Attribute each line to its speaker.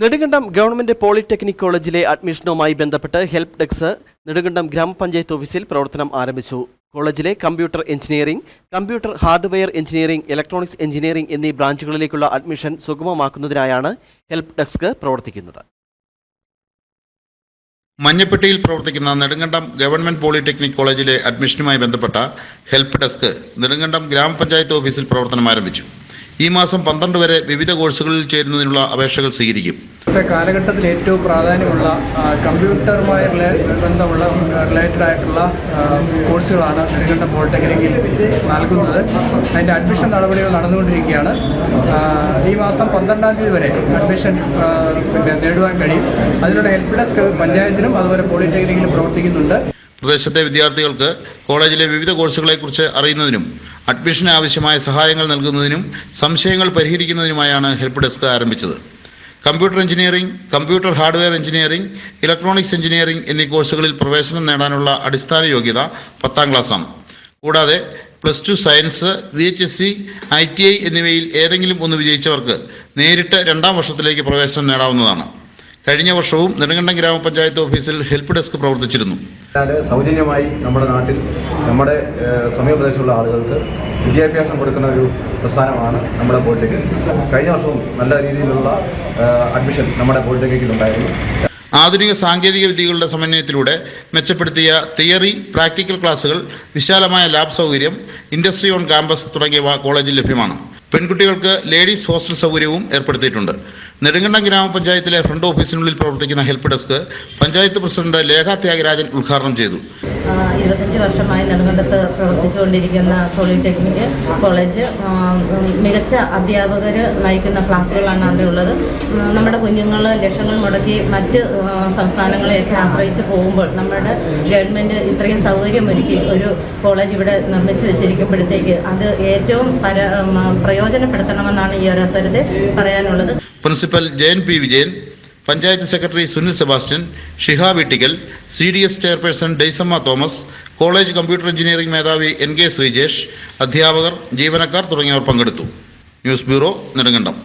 Speaker 1: Nedumkandam government polytechnic കോളേജിലെ അഡ്മിഷനുമായി ബന്ധപ്പെട്ട് help desk Nedumkandam ഗ്രാമപഞ്ചായത്ത് ഓഫീസിൽ പ്രവർത്തനം ആരംഭിച്ചു. കോളേജിലെ computer engineering computer hardware engineering electronics engineering എന്നീ ബ്രാഞ്ചുകളിലേക്കുള്ള അഡ്മിഷൻ സുഗമമാക്കുന്നതിനായാണ് ഹെൽപ്പ് ഡെസ്ക് പ്രവർത്തിക്കുന്നത്.
Speaker 2: മഞ്ഞപ്പെട്ടിയിൽ പ്രവർത്തിക്കുന്ന നെടുങ്കണ്ടം ഗവൺമെന്റ് പോളിടെക്നിക് കോളേജിലെ അഡ്മിഷനുമായി ബന്ധപ്പെട്ട ഹെൽപ്പ് ഡെസ്ക് നെടുങ്കണ്ടം ഗ്രാമപഞ്ചായത്ത് ഓഫീസിൽ പ്രവർത്തനം ആരംഭിച്ചു. ഈ മാസം പന്ത്രണ്ട് വരെ വിവിധ കോഴ്സുകളിൽ ചേരുന്നതിനുള്ള അപേക്ഷകൾ സ്വീകരിക്കും.
Speaker 3: ഇന്നത്തെ കാലഘട്ടത്തിൽ ഏറ്റവും പ്രാധാന്യമുള്ള കമ്പ്യൂട്ടറുമായി ബന്ധമുള്ള റിലേറ്റഡ് ആയിട്ടുള്ള കോഴ്സുകളാണ് നെടുങ്കണ്ടം പോളിടെക്നിക്കിൽ നൽകുന്നത്. അതിന്റെ അഡ്മിഷൻ നടപടികൾ നടന്നുകൊണ്ടിരിക്കുകയാണ്. ഈ മാസം പന്ത്രണ്ടാം തീയതി വരെ അഡ്മിഷൻ നേടുവാൻ കഴിയും. അതിനുള്ള ഹെൽപ്പ് ഡെസ്ക് പഞ്ചായത്തിലും അതുപോലെ പോളിടെക്നിക്കിലും പ്രവർത്തിക്കുന്നുണ്ട്.
Speaker 2: പ്രദേശത്തെ വിദ്യാർത്ഥികൾക്ക് കോളേജിലെ വിവിധ കോഴ്സുകളെക്കുറിച്ച് അറിയുന്നതിനും അഡ്മിഷന് ആവശ്യമായ സഹായങ്ങൾ നൽകുന്നതിനും സംശയങ്ങൾ പരിഹരിക്കുന്നതിനുമായാണ് ഹെൽപ്പ് ഡെസ്ക് ആരംഭിച്ചത്. Computer engineering computer hardware engineering electronics engineering എന്നീ കോഴ്സുകളിൽ പ്രവേശനം നേടാനുള്ള അടിസ്ഥാന യോഗ്യത പത്താം ക്ലാസ്സാണ്. കൂടാതെ plus two science V H S C I T I എന്നിവയിൽ ഏതെങ്കിലും ഒന്ന് വിജയിച്ചവർക്ക് നേരിട്ട് രണ്ടാം വർഷത്തിലേക്ക് പ്രവേശനം നേടാവുന്നതാണ്. കഴിഞ്ഞ വർഷവും നെടുങ്കണ്ടം ഗ്രാമപഞ്ചായത്ത് ഓഫീസിൽ ഹെൽപ്പ് ഡെസ്ക് പ്രവർത്തിച്ചിരുന്നു.
Speaker 4: സൗജന്യമായി നമ്മുടെ നാട്ടിൽ നമ്മുടെ സമീപ പ്രദേശമുള്ള ആളുകൾക്ക് വിദ്യാഭ്യാസം കൊടുക്കുന്ന ഒരു പ്രസ്ഥാനമാണ് നമ്മുടെ പോളിടെക്നിക്. കഴിഞ്ഞ വർഷവും നല്ല രീതിയിലുള്ള അഡ്മിഷൻ നമ്മുടെ പോളിടെക്നിക്കിൽ ഉണ്ടായിരുന്നു.
Speaker 2: ആധുനിക സാങ്കേതിക വിദ്യകളുടെ സമന്വയത്തിലൂടെ മെച്ചപ്പെടുത്തിയ തിയറി പ്രാക്ടിക്കൽ ക്ലാസുകൾ വിശാലമായ ലാബ് സൗകര്യം ഇൻഡസ്ട്രി ഓൺ ക്യാമ്പസ് തുടങ്ങിയവ കോളേജിൽ ലഭ്യമാണ്. പെൺകുട്ടികൾക്ക് ലേഡീസ് ഹോസ്റ്റൽ സൗകര്യവും ഏർപ്പെടുത്തിയിട്ടുണ്ട്. നെടുങ്കണ്ടം ഗ്രാമപഞ്ചായത്തിലെ ഫ്രണ്ട് ഓഫീസിനുള്ളിൽ പ്രവർത്തിക്കുന്ന help desk panchayat president Lekha Thyagarajan ഉദ്ഘാടനം ചെയ്തു.
Speaker 5: ഇരുപത്തഞ്ച് വർഷമായി നെടുങ്കണ്ടത്ത് പ്രവർത്തിച്ചുകൊണ്ടിരിക്കുന്ന പോളിടെക്നിക് കോളേജ് മികച്ച അധ്യാപകർ നയിക്കുന്ന ക്ലാസ്സുകളാണ് അവിടെ ഉള്ളത്. നമ്മുടെ കുഞ്ഞുങ്ങൾ ലക്ഷങ്ങൾ മുടക്കി മറ്റ് സംസ്ഥാനങ്ങളെയൊക്കെ ആശ്രയിച്ച് പോകുമ്പോൾ നമ്മുടെ ഗവൺമെന്റ് ഇത്രയും സൗകര്യമൊരുക്കി ഒരു കോളേജ് ഇവിടെ നിർമ്മിച്ചു വെച്ചിരിക്കുമ്പോഴത്തേക്ക് അത് ഏറ്റവും പ്രയോജനപ്പെടുത്തണമെന്നാണ് ഈ ഒരു അവസരത്തിൽ പറയാനുള്ളത്.
Speaker 2: Principal Jayan P Vijayan. Panchayat secretary Sunil Sebastian Shihab Ittikal C D S chairperson Daisamma Thomas college computer engineering മേധാവി എൻ കെ ശ്രീജേഷ് അധ്യാപകർ ജീവനക്കാർ തുടങ്ങിയവർ പങ്കെടുത്തു. News bureau Nedumkandam.